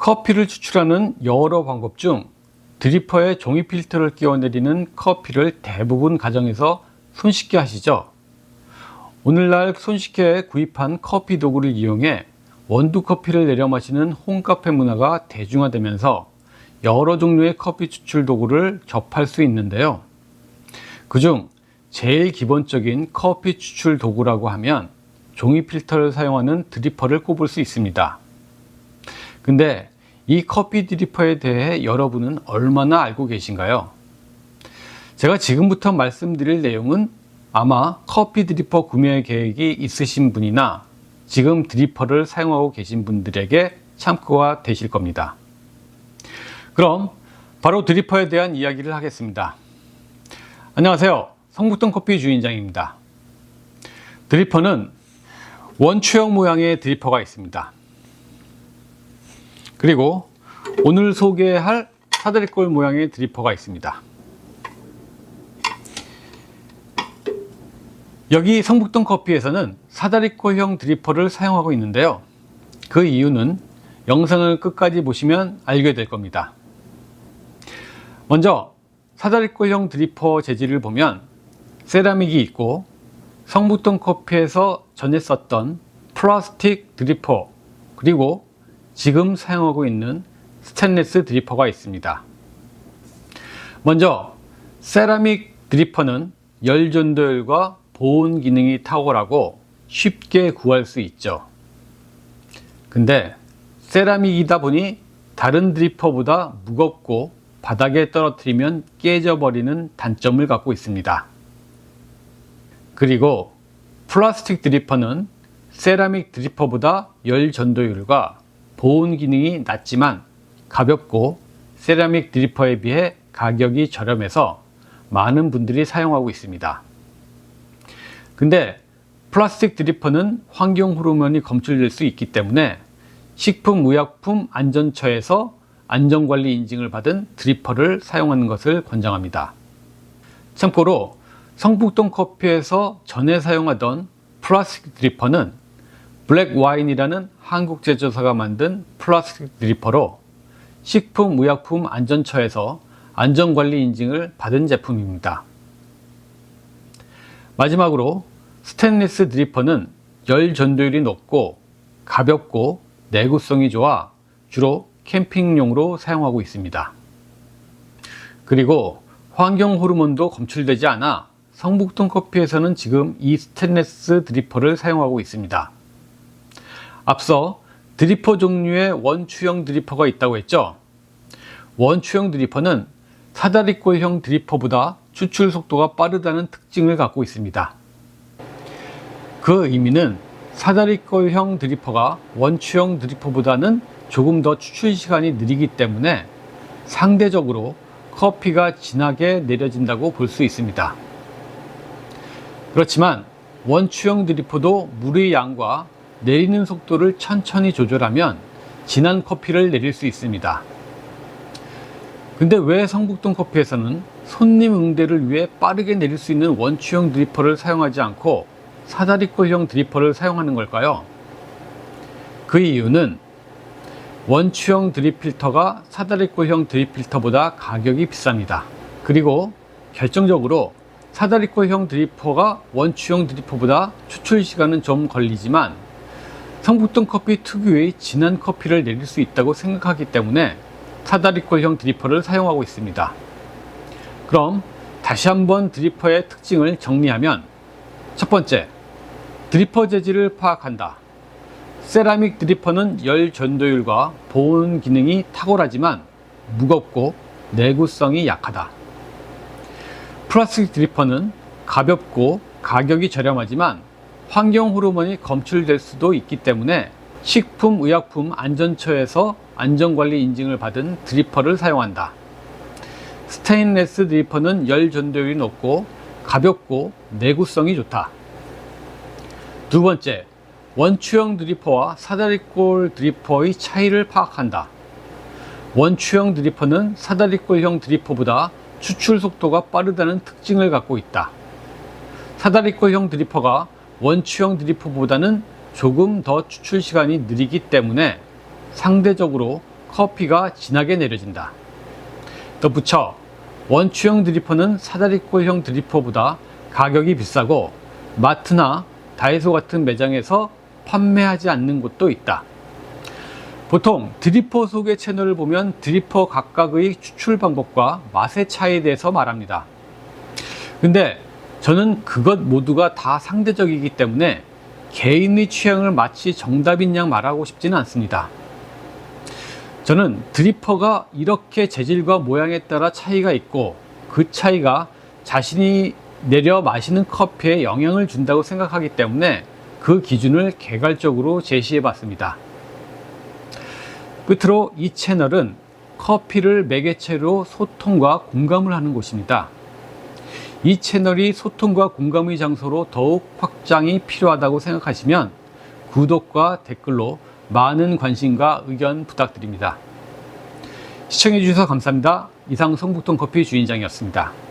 커피를 추출하는 여러 방법 중 드리퍼에 종이 필터를 끼워 내리는 커피를 대부분 가정에서 손쉽게 하시죠. 오늘날 손쉽게 구입한 커피 도구를 이용해 원두 커피를 내려 마시는 홈카페 문화가 대중화되면서 여러 종류의 커피 추출 도구를 접할 수 있는데요. 그중 제일 기본적인 커피 추출 도구라고 하면 종이 필터를 사용하는 드리퍼를 꼽을 수 있습니다. 근데 이 커피 드리퍼에 대해 여러분은 얼마나 알고 계신가요? 제가 지금부터 말씀드릴 내용은 아마 커피 드리퍼 구매 계획이 있으신 분이나 지금 드리퍼를 사용하고 계신 분들에게 참고가 되실 겁니다. 그럼 바로 드리퍼에 대한 이야기를 하겠습니다. 안녕하세요. 성북동 커피 주인장입니다. 드리퍼는 원추형 모양의 드리퍼가 있습니다. 그리고 오늘 소개할 사다리꼴 모양의 드리퍼가 있습니다. 여기 성북동 커피에서는 사다리꼴형 드리퍼를 사용하고 있는데요. 그 이유는 영상을 끝까지 보시면 알게 될 겁니다. 먼저 사다리꼴형 드리퍼 재질을 보면 세라믹이 있고 성북동 커피에서 전에 썼던 플라스틱 드리퍼 그리고 지금 사용하고 있는 스테인리스 드리퍼가 있습니다. 먼저 세라믹 드리퍼는 열 전도율과 보온 기능이 탁월하고 쉽게 구할 수 있죠. 근데 세라믹이다 보니 다른 드리퍼보다 무겁고 바닥에 떨어뜨리면 깨져버리는 단점을 갖고 있습니다. 그리고 플라스틱 드리퍼는 세라믹 드리퍼보다 열 전도율과 보온 기능이 낮지만 가볍고 세라믹 드리퍼에 비해 가격이 저렴해서 많은 분들이 사용하고 있습니다. 근데 플라스틱 드리퍼는 환경 호르몬이 검출될 수 있기 때문에 식품의약품 안전처에서 안전관리 인증을 받은 드리퍼를 사용하는 것을 권장합니다. 참고로 성북동 커피에서 전에 사용하던 플라스틱 드리퍼는 블랙 와인이라는 한국 제조사가 만든 플라스틱 드리퍼로 식품의약품 안전처에서 안전관리 인증을 받은 제품입니다. 마지막으로 스테인리스 드리퍼는 열 전도율이 높고 가볍고 내구성이 좋아 주로 캠핑용으로 사용하고 있습니다. 그리고 환경 호르몬도 검출되지 않아 성북동 커피에서는 지금 이 스테인리스 드리퍼를 사용하고 있습니다. 앞서 드리퍼 종류의 원추형 드리퍼가 있다고 했죠. 원추형 드리퍼는 사다리꼴형 드리퍼보다 추출 속도가 빠르다는 특징을 갖고 있습니다. 그 의미는 사다리꼴형 드리퍼가 원추형 드리퍼보다는 조금 더 추출 시간이 느리기 때문에 상대적으로 커피가 진하게 내려진다고 볼 수 있습니다. 그렇지만 원추형 드리퍼도 물의 양과 내리는 속도를 천천히 조절하면 진한 커피를 내릴 수 있습니다. 근데 왜 성북동 커피에서는 손님 응대를 위해 빠르게 내릴 수 있는 원추형 드리퍼를 사용하지 않고 사다리꼴형 드리퍼를 사용하는 걸까요? 그 이유는 원추형 드립필터가 사다리꼴형 드립필터보다 가격이 비쌉니다. 그리고 결정적으로 사다리꼴형 드리퍼가 원추형 드리퍼보다 추출 시간은 좀 걸리지만 성북동 커피 특유의 진한 커피를 내릴 수 있다고 생각하기 때문에 사다리꼴형 드리퍼를 사용하고 있습니다. 그럼 다시 한번 드리퍼의 특징을 정리하면 첫 번째, 드리퍼 재질을 파악한다. 세라믹 드리퍼는 열 전도율과 보온 기능이 탁월하지만 무겁고 내구성이 약하다. 플라스틱 드리퍼는 가볍고 가격이 저렴하지만 환경 호르몬이 검출될 수도 있기 때문에 식품의약품 안전처에서 안전관리 인증을 받은 드리퍼를 사용한다. 스테인레스 드리퍼는 열 전도율이 높고 가볍고 내구성이 좋다. 두 번째, 원추형 드리퍼와 사다리꼴 드리퍼의 차이를 파악한다. 원추형 드리퍼는 사다리꼴형 드리퍼보다 추출 속도가 빠르다는 특징을 갖고 있다. 사다리꼴형 드리퍼가 원추형 드리퍼보다는 조금 더 추출 시간이 느리기 때문에 상대적으로 커피가 진하게 내려진다. 덧붙여 원추형 드리퍼는 사다리꼴형 드리퍼보다 가격이 비싸고 마트나 다이소 같은 매장에서 판매하지 않는 곳도 있다. 보통 드리퍼 소개 채널을 보면 드리퍼 각각의 추출 방법과 맛의 차이에 대해서 말합니다. 근데 저는 그것 모두가 다 상대적이기 때문에 개인의 취향을 마치 정답인 양 말하고 싶지는 않습니다. 저는 드리퍼가 이렇게 재질과 모양에 따라 차이가 있고 그 차이가 자신이 내려 마시는 커피에 영향을 준다고 생각하기 때문에 그 기준을 개괄적으로 제시해 봤습니다. 끝으로 이 채널은 커피를 매개체로 소통과 공감을 하는 곳입니다. 이 채널이 소통과 공감의 장소로 더욱 확장이 필요하다고 생각하시면 구독과 댓글로 많은 관심과 의견 부탁드립니다. 시청해주셔서 감사합니다. 이상 성북동 커피 주인장이었습니다.